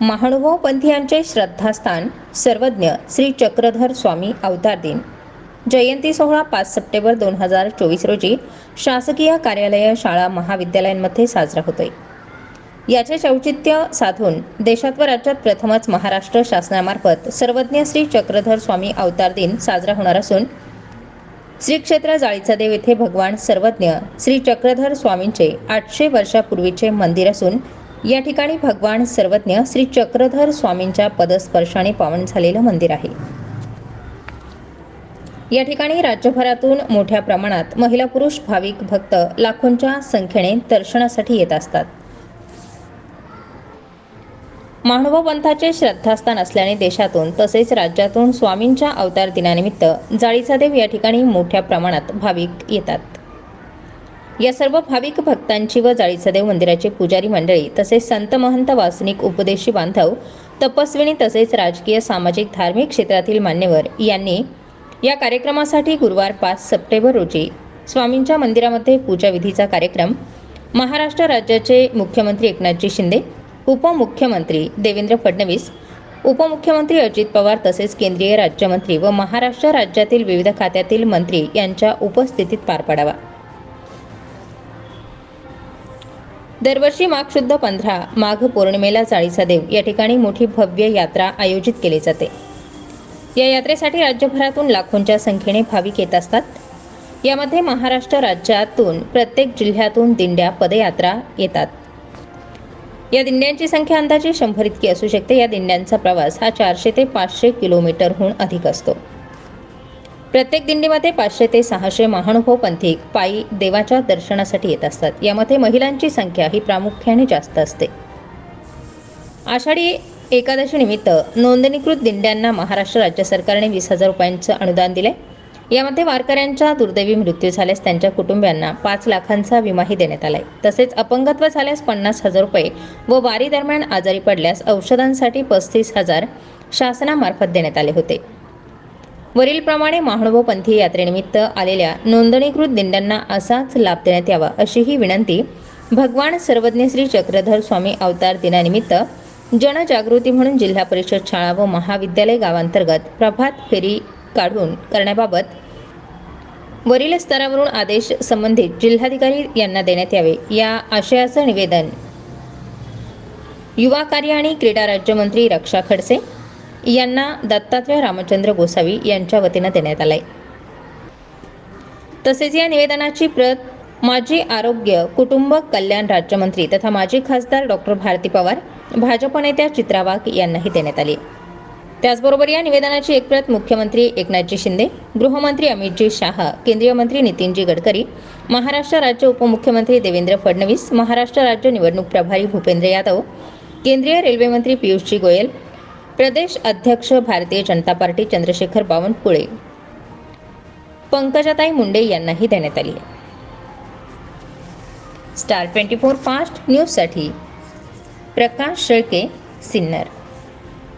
महानुभाव पंथीयांचे श्रद्धास्थान सर्वज्ञ श्री चक्रधर स्वामी अवतार दिन. जयंती सोहळा पाच सप्टेंबर दोन हजार चोवीस रोजी शासकीय कार्यालय शाळा महाविद्यालयांमध्ये साजरा होतोय. याचे औचित्य साधून देशात व राज्यात प्रथमच महाराष्ट्र शासनामार्फत सर्वज्ञ श्री चक्रधर स्वामी अवतार दिन साजरा होणार असून श्री क्षेत्र जाळीचा देव येथे भगवान सर्वज्ञ श्री चक्रधर स्वामींचे आठशे वर्षापूर्वीचे मंदिर असून या ठिकाणी भगवान सर्वज्ञ श्री चक्रधर स्वामींच्या पदस्पर्शाने पावन झालेलं मंदिर आहे. या ठिकाणी राज्यभरातून मोठ्या प्रमाणात महिला पुरुष भाविक भक्त लाखोंच्या संख्येने दर्शनासाठी येत असतात. मानव पंथाचे श्रद्धास्थान असल्याने देशातून तसेच राज्यातून स्वामींच्या अवतार दिनानिमित्त जाळीचा देव या ठिकाणी मोठ्या प्रमाणात भाविक येतात. या सर्व भाविक भक्तांची व जाळीसदेव मंदिराचे पुजारी मंडळी तसेच संत महंत वासनिक उपदेशी बांधव तपस्विनी तसेच राजकीय सामाजिक धार्मिक क्षेत्रातील मान्यवर यांनी या कार्यक्रमासाठी गुरुवार पाच सप्टेंबर रोजी स्वामींच्या मंदिरामध्ये पूजाविधीचा कार्यक्रम महाराष्ट्र राज्याचे मुख्यमंत्री एकनाथजी शिंदे उपमुख्यमंत्री देवेंद्र फडणवीस उपमुख्यमंत्री अजित पवार तसेच केंद्रीय राज्यमंत्री व महाराष्ट्र राज्यातील विविध खात्यातील मंत्री यांच्या उपस्थितीत पार पडावा. दरवर्षी माघ शुद्ध पंधरा माघ पौर्णिमेला चाळीचा देव या ठिकाणी मोठी भव्य यात्रा आयोजित केली जाते. या यात्रेसाठी राज्यभरातून लाखोंच्या संख्येने भाविक येत असतात. यामध्ये महाराष्ट्र राज्यातून प्रत्येक जिल्ह्यातून दिंड्या पदयात्रा येतात. या दिंड्यांची संख्या अंदाजे शंभर इतकी असू शकते. या दिंड्यांचा प्रवास हा चारशे ते पाचशे किलोमीटरहून अधिक असतो. प्रत्येक दिंडीमध्ये पाचशे ते सहाशे महानुभव पंथिक पायी देवाच्या दर्शनासाठी येत असतात. यामध्ये महिलांची संख्या ही प्रामुख्याने जास्त असते. आषाढी एकादशी निमित्त नोंदणीकृत दिंड्यांना महाराष्ट्र राज्य सरकारने वीस हजार रुपयांचं अनुदान दिले. यामध्ये वारकऱ्यांचा दुर्दैवी मृत्यू झाल्यास त्यांच्या कुटुंबियांना पाच लाखांचा विमाही देण्यात आलाय. तसेच अपंगत्व झाल्यास पन्नास हजार रुपये व वारी दरम्यान आजारी पडल्यास औषधांसाठी पस्तीस हजार शासनामार्फत देण्यात आले होते. वरीलप्रमाणे महानुभव पंथी यात्रेनिमित्त आलेल्या नोंदणीकृत दिंड्यांना असाच लाभ देण्यात यावा अशीही विनंती भगवान सर्वज्ञ श्री चक्रधर स्वामी अवतार दिनानिमित्त जनजागृती म्हणून जिल्हा परिषद शाळा व महाविद्यालय गावांतर्गत प्रभात फेरी काढून करण्याबाबत वरील स्तरावरून आदेश संबंधित जिल्हाधिकारी यांना देण्यात यावे. या आशयाचं निवेदन युवा कार्य आणि क्रीडा राज्यमंत्री रक्षा खडसे यांना दत्तात्रय रामचंद्र गोसावी यांच्या वतीनं देण्यात आलंय. तसेच या निवेदनाची प्रत माजी आरोग्य कुटुंब कल्याण राज्यमंत्री तथा माजी खासदार डॉक्टर भारती पवार भाजप नेत्या चित्रा वाघ यांनाही देण्यात आली. त्याचबरोबर या निवेदनाची एक प्रत मुख्यमंत्री एकनाथजी शिंदे गृहमंत्री अमितजी शाह केंद्रीय मंत्री नितीनजी गडकरी महाराष्ट्र राज्य उपमुख्यमंत्री देवेंद्र फडणवीस महाराष्ट्र राज्य निवडणूक प्रभारी भूपेंद्र यादव केंद्रीय रेल्वेमंत्री पियुषजी गोयल प्रदेश अध्यक्ष भारतीय जनता पार्टी चंद्रशेखर बावनकुळे. पंकजाताई मुंडे यांनाही देण्यात आली आहे. स्टार ट्वेंटी फोर फास्ट न्यूजसाठी प्रकाश शेळके सिन्नर.